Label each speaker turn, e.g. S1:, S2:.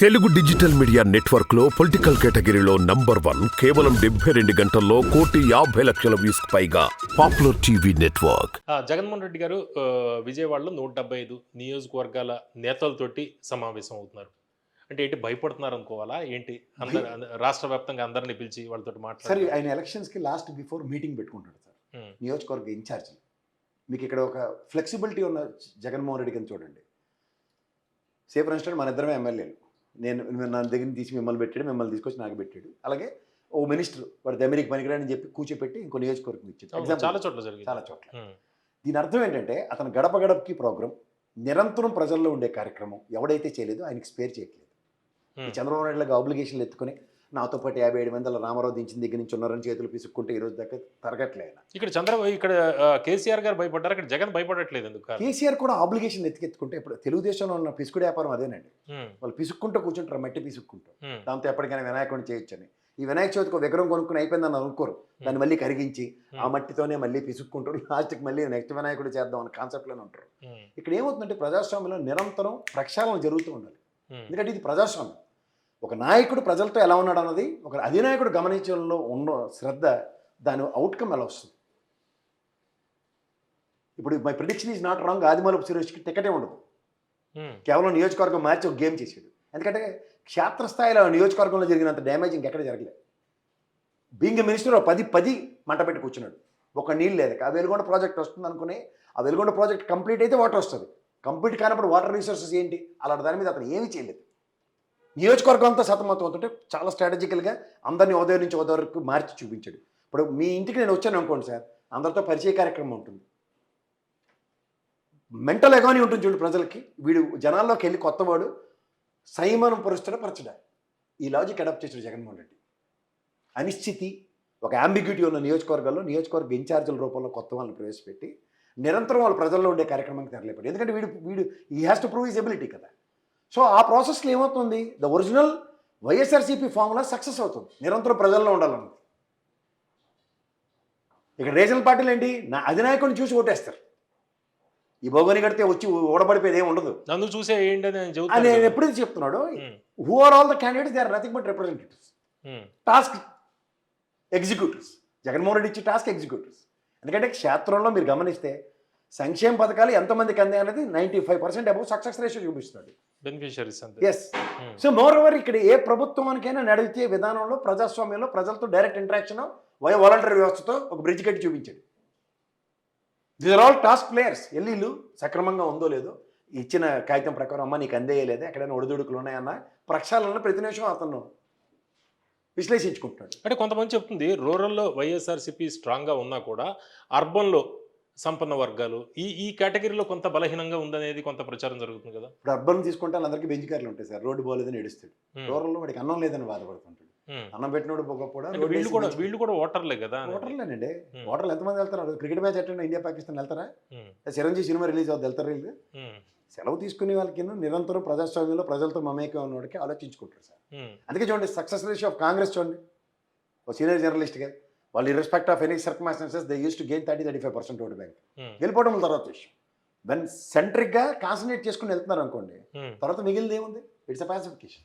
S1: Telugu digital media నెట్వర్క్లో political కేటగిరీలో number one కేవలం డెబ్బై రెండు గంటల్లో కోటి యాభై లక్షల వ్యూస్ పైగా పాపులర్ టీవీ నెట్వర్క్.
S2: ఆ, జగన్మోహన్ రెడ్డి గారు విజయవాడలో నూట డెబ్బై ఐదు నియోజకవర్గాల నేతలతోటి సమావేశం అవుతున్నారు. అంటే ఏంటి భయపడుతున్నారు అనుకోవాలా? ఏంటి? అందరు అంద- రాష్ట్ర వ్యాప్తంగా అందరిని పిలిచి వాళ్ళతో
S3: సరే
S2: మాట్లాడి
S3: ఆయన ఎలక్షన్స్కి లాస్ట్ బిఫోర్ మీటింగ్ పెట్టుకుంటాడు సార్. నియోజకవర్గ ఇన్ఛార్జ్. మీకు ఇక్కడ ఒక ఫ్లెక్సిబిలిటీ ఉన్న జగన్మోహన్ రెడ్డి కింద చూడండి. సే ఫర్ ఇన్స్టెంట్ మన ఇద్దరమే ఎమ్మెల్యేలు. నేను నా దగ్గర తీసి మిమ్మల్ని పెట్టాడు మిమ్మల్ని తీసుకొచ్చి నాకు పెట్టాడు. అలాగే ఓ మినిస్టర్ వాడి అమెరికా పనికిరాని చెప్పి కూర్చోపెట్టి ఇంకో నియోజకవర్గం ఇచ్చాడు. Example.
S2: చాలా చోట్ల జరిగింది.
S3: చాలా చోట్ల. దీని అర్థం ఏంటంటే అతను గడప గడపకి ప్రోగ్రాం నిరంతరం ప్రజల్లో ఉండే కార్యక్రమం ఎవడైతే చేయలేదో ఆయనకి స్పేర్ చేయట్లేదు. చంద్రబాబు నాయుడు లాగా ఆబ్లిగేషన్లు ఎత్తుకొని నాతో పాటు యాభై ఏడు మంది అలా రామారావు దించిన దగ్గర నుంచి ఉన్నారని చేతులు పిసుక్కుంటే ఈ రోజు దాకా తరగట్లే ఆయన.
S2: ఇక్కడ చంద్రబాబు ఇక్కడ కేసీఆర్ గారు భయపడ్డారు అక్కడ జగన్ భయపడట్లేదు ఎందుకు?
S3: కేసీఆర్ కూడా ఆబ్లిగేషన్ ఎత్తుకెత్తుకుంటే ఇప్పుడు తెలుగుదేశంలో ఉన్న పిసుకుడు వ్యాపారం అదేనండి. వాళ్ళు పిసుక్కుంటూ కూర్చుంటారు మట్టి పిసుక్కుంటూ.
S2: ఉమ్,
S3: దాంతో ఎప్పటికైనా వినాయకుడిని చేయొచ్చని. ఈ వినాయక చవితికి విగ్రహం కొనుక్కుని అయిపోయిందని అనుకోరు. దాన్ని మళ్ళీ కరిగించి ఆ మట్టితోనే మళ్ళీ పిసుక్కుంటారు. లాస్ట్కి మళ్ళీ నెక్స్ట్ వినాయకుడు చేద్దాం అనే కాన్సెప్ట్లోనే ఉంటారు. ఇక్కడ ఏమవుతుందంటే ప్రజాస్వామ్యంలో నిరంతరం ప్రక్షాళన జరుగుతూ ఉండాలి. ఎందుకంటే ఇది ప్రజాస్వామ్యం. ఒక నాయకుడు ప్రజలతో ఎలా ఉన్నాడు అన్నది ఒక అధినాయకుడు గమనించడంలో ఉన్న శ్రద్ధ దాని అవుట్కమ్ ఎలా వస్తుంది? ఇప్పుడు my prediction is not wrong Adimulapu సురేష్కి టికెటే ఉండదు.
S2: ఉమ్,
S3: కేవలం నియోజకవర్గం మార్చి ఒక గేమ్ చేసాడు ఎందుకంటే క్షేత్రస్థాయిలో నియోజకవర్గంలో జరిగినంత డ్యామేజ్ ఇంకెక్కడ జరగలేదు. బీయింగ్ మినిస్టర్ పది పది మంట పెట్టి కూర్చున్నాడు. ఒక నీళ్ళు లేదు. ఆ వెలుగొండ ప్రాజెక్ట్ వస్తుంది అనుకుని ఆ వెలుగొండ ప్రాజెక్ట్ కంప్లీట్ అయితే వాటర్ వస్తుంది. కంప్లీట్ కానప్పుడు వాటర్ రిసోర్సెస్ ఏంటి? అలాంటి దాని మీద అతను ఏమీ చేయలేదు. నియోజకవర్గం అంతా సతమతం అవుతుంటే చాలా స్ట్రాటజికల్గా అందరినీ ఉదయం నుంచి ఉదయం వరకు మార్చి చూపించాడు. ఇప్పుడు మీ ఇంటికి నేను వచ్చాను అనుకోండి సార్ అందరితో పరిచయ కార్యక్రమం ఉంటుంది. మెంటల్ ఎగాని ఉంటుంది చూడు ప్రజలకి. వీడు జనాల్లోకి వెళ్ళి కొత్తవాడు సంయమనం పరుస్తున్న పరచడా ఈ లాజిక్ అడాప్ట్ చేశాడు జగన్మోహన్ రెడ్డి. అనిశ్చితి ఒక అంబిగ్యూటీ ఉన్న నియోజకవర్గాల్లో నియోజకవర్గ ఇన్ఛార్జీల రూపంలో కొత్త వాళ్ళని ప్రవేశపెట్టి నిరంతరం వాళ్ళు ప్రజల్లో ఉండే కార్యక్రమానికి తెరలేపాడు. ఎందుకంటే వీడు వీడు ఈ has to prove is ability కదా. సో ఆ ప్రాసెస్లో ఏమవుతుంది? The original YSRCP formula success అవుతుంది. నిరంతరం ప్రజల్లో ఉండాలన్నది ఇక్కడ రీజనల్ పార్టీలు ఏంటి? నా అధినాయకుడిని చూసి ఓటేస్తారు. ఈ భోగని కడితే వచ్చి ఓడబడిపోయేది ఏమి ఉండదు.
S2: నన్ను చూసే ఏంటి అని నేను.
S3: ఎప్పుడైతే చెప్తున్నాడు? Who are all the candidates they are nothing but representatives task executives Jaganmohan Reddy ఇచ్చే టాస్క్ ఎగ్జిక్యూటివ్స్ ఎందుకంటే క్షేత్రంలో మీరు గమనిస్తే సంక్షేమ పథకాలు ఎంతమందికి అందాయి అనేది ninety five percent above success ratio చూపిస్తున్నాడు
S2: beneficiaries
S3: yes so moreover ఇక్కడ ఏ ప్రభుత్వానికైనా నడిచే విధానంలో ప్రజాస్వామ్యంలో ప్రజలతో డైరెక్ట్ ఇంటరాక్షన్ వయ వాలంటరీ వ్యవస్థతో ఒక బ్రిడ్జ్ కట్టి చూపించాడు. These are all task players ఎల్లీలు సక్రమంగా ఉందో లేదో ఇచ్చిన కాగితం ప్రకారం అమ్మ నీకు అందేయలేదా ఎక్కడైనా ఒడిదుడుకులు ఉన్నాయన్న ప్రక్షాళన ప్రతి నిమిషం అతను విశ్లేషించుకుంటున్నాడు.
S2: అంటే కొంతమంది చెప్తుంది రూరల్లో వైఎస్ఆర్సీపీ స్ట్రాంగ్గా ఉన్నా కూడా అర్బన్లో సంపన్న వర్గాలు. ఈ ఈ కేటగిరీలో కొంత బలహీనంగా ఉందనేది కొంత ప్రచారం జరుగుతుంది కదా?
S3: ఇప్పుడు అర్బన్ తీసుకుంటే వాళ్ళందరికీ బెంచ్ కార్లు ఉంటాయి సార్. రోడ్డు బాగాలేదని ఏడుస్తాడు. రూరల్లో వాడికి అన్నం లేదని బాధపడుతుంటాడు. అన్నం పెట్టినోడు
S2: అంటే వీళ్ళు కూడా వీళ్ళు కూడా ఓటర్లే కదా.
S3: ఓటర్లేనండి. ఓటర్లు ఎంతమంది వెళ్తారు? Cricket match attend India Pakistan వెళ్తారా? చిరంజీవి సినిమా రిలీజ్ అవుతుంది వెళ్తారు వీళ్ళు? సెలవు తీసుకునే వాళ్ళకి నిరంతరం ప్రజాస్వామ్యంలో ప్రజలతో మమేకం ఉన్నవాడికి ఆలోచించుకుంటారు సార్. అందుకే చూడండి సక్సెస్ రేషియో ఆఫ్ కాంగ్రెస్ చూడండి. ఒక సీనియర్ జర్నలిస్ట్గా. వాళ్ళు irrespective of any circumstances they use to gain thirty thirty five percent vote bank వెళ్ళిపోవడం తర్వాత విషయం. వెన్ సెంట్రిక్గా కాన్సన్ట్రేట్ చేసుకుని వెళ్తున్నారు అనుకోండి
S2: ఉమ్.
S3: తర్వాత మిగిలింది ఏముంది? It's a పాసిఫికేషన్